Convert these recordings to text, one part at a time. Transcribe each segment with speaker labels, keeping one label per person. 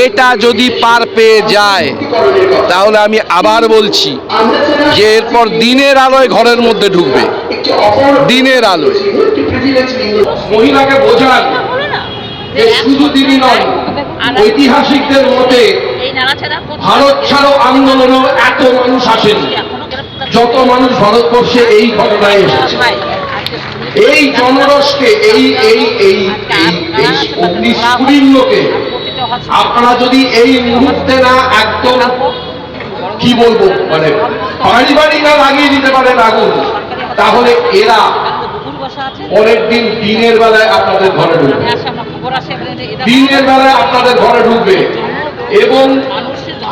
Speaker 1: এটা যদি পার পেয়ে যায়, তাহলে আমি আবার বলছি যে এরপর দিনের আলোয় ঘরের মধ্যে ঢুকবে। দিনের আলোয়।
Speaker 2: মহিলাকে বোঝান যে শুধু তিনি নন, ঐতিহাসিকদের মতে ভারত ছাড়ো আন্দোলনেও এত মানুষ আসেন। যত মানুষ ভারতবর্ষে এই ঘটনায় এসেছে। এই জনরসকে এই এই এই এই আপনারা যদি এই মুহূর্তে না একদম কি বলব মানে বাড়ি বাড়ি না লাগিয়ে দিতে পারেন আগুন তাহলে এরা পরের দিন দিনের বেলায় আপনাদের ঘরে ঢুকবে। দিনের বেলায় আপনাদের ঘরে ঢুকবে। এবং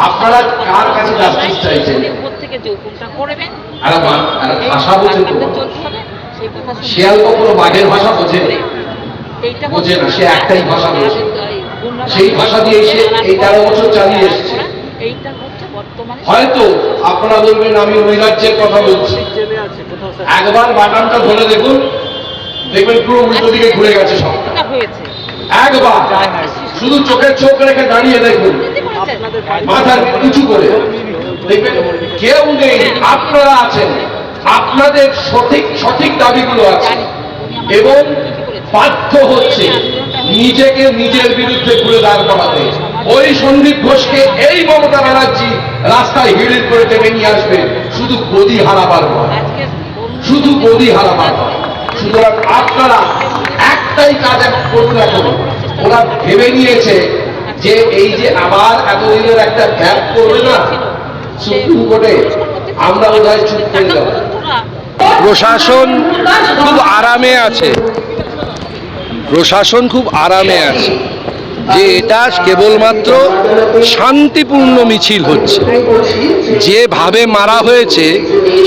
Speaker 2: আপনারা কার কাছে জাস্টিস চাইছেন? ভাষা বোঝে শিয়াল কখনো বাঘের ভাষা বোঝে? বোঝে না, সে একটাই ভাষা বোঝে। সেই ভাষা দিয়ে সে এই তেরো বছর চালিয়ে এসেছে। হয়তো আপনারা বলবেন আমি ওই রাজ্যের কথা বলছি। একবার বাটানটা ধরে দেখুন, দেখবেন পুরো উল্টো দিকে ঘুরে গেছে সব একবার, শুধু চোখের চোখ রেখে দাঁড়িয়ে দেখুন।
Speaker 3: পেরেছেন?
Speaker 2: উঁচু করে। দেখবেন কেউ নেই, আপনারা আছেন, আপনাদের সঠিক সঠিক দাবিগুলো আছে। এবং বাধ্য হচ্ছে নিজেকে নিজের বিরুদ্ধে ঘুরে দাঁড় করাতে। ওই সন্দীপ ঘোষকে এই মমতা ব্যানার্জি রাস্তায় হিড়ির করে টেনে নিয়ে আসবে। শুধু গদি হারাবার শুধু গদি হারাবার সুতরাং আপনারা একটাই কাজ করুন এখন ওরা ভেবে নিয়েছে যে এই যে আবার এতদিনের একটা গ্যাপ করবে না, সুপ্রিম কোর্টে আমরা বোধহয় চুপ করে
Speaker 3: টাকা
Speaker 1: প্রশাসন খুব আরামে আছে। প্রশাসন খুব আরামে আছে। যে এটা কেবলমাত্র শান্তিপূর্ণ মিছিল হচ্ছে। যেভাবে মারা হয়েছে,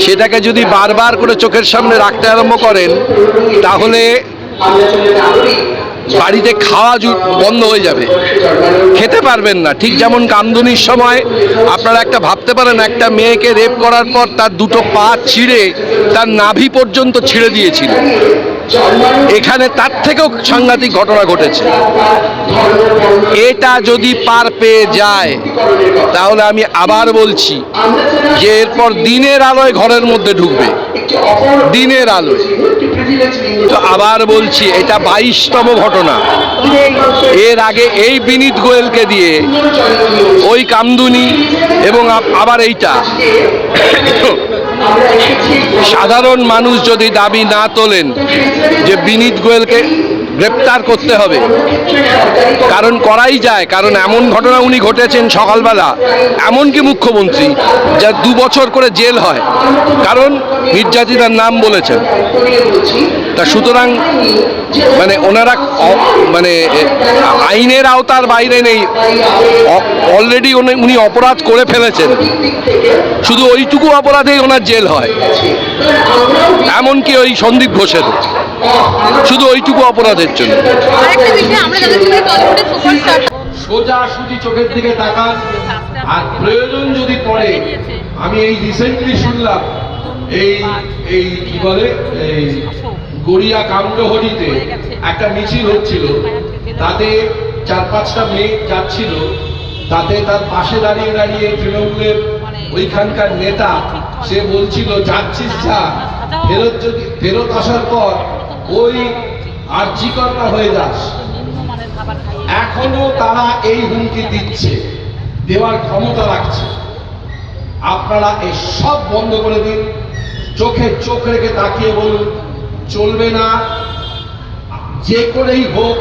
Speaker 1: সেটাকে যদি বারবার করে চোখের সামনে রাখতে আরম্ভ করেন, তাহলে বাড়িতে খাওয়া বন্ধ হয়ে যাবে। খেতে পারবেন না। ঠিক যেমন কামদুনির সময় আপনারা একটা ভাবতে পারেন, একটা মেয়েকে রেপ করার পর তার দুটো পা ছিঁড়ে তার নাভি পর্যন্ত ছিঁড়ে দিয়েছিল। এখানে তার থেকেও সাংঘাতিক ঘটনা ঘটেছে। এটা যদি পার পেয়ে যায়, তাহলে আমি আবার বলছি যে এরপর দিনের আলোয় ঘরের মধ্যে ঢুকবে। দিনের আলোয়। তো আবার বলছি, এটা বাইশতম ঘটনা। এর আগে এই বিনীত গোয়েলকে দিয়ে ওই কামদুনি এবং আবার এইটা। সাধারণ মানুষ যদি দাবি না তোলেন যে বিনীত গোয়েলকে গ্রেপ্তার করতে হবে কারণ করাই যায় কারণ এমন ঘটনা উনি ঘটেছেন সকালবেলা। এমনকি মুখ্যমন্ত্রী যা দু বছর করে জেল হয় কারণ নির্যাতিতার নাম বলেছেন। তা সুতরাং মানে ওনারা মানে আইনের আওতার বাইরে নেই। অলরেডি উনি অপরাধ করে ফেলেছেন। শুধু ওইটুকু অপরাধেই ওনার জেল হয়। এমনকি ওই সন্দীপ ঘোষের শুধু ওইটুকু অপরাধের জন্য।
Speaker 2: সোজা সুজি চোখের দিকে তাকান। আর প্রয়োজন যদি পড়ে আমি এই রিসেন্টলি শুনলাম এই এই কি বলে এই গড়িয়া কামডহরিতে একটা মিছিল হচ্ছিল। তাতে চার পাঁচটা মেয়ে যাচ্ছিল। তাতে তার পাশে দাঁড়িয়ে দাঁড়িয়ে তৃণমূলের ওইখানকার নেতা সে বলছিল যাচ্ছিস যা। ফেরত যদি ফেরত আসার পর ওই আর্জিকরটা হয়ে যাস। এখনও তারা এই হুমকি দিচ্ছে। দেওয়ার ক্ষমতা রাখছে। আপনারা এই সব বন্ধ করে দিন। চোখে চোখ রেখে তাকিয়ে বলুন চলবে না। যে করেই হোক,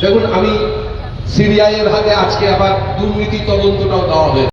Speaker 2: দেখুন, আমি সিবিআই এর হাতে আজকে আবার দুর্নীতি তদন্তটাও দেওয়া হয়েছে।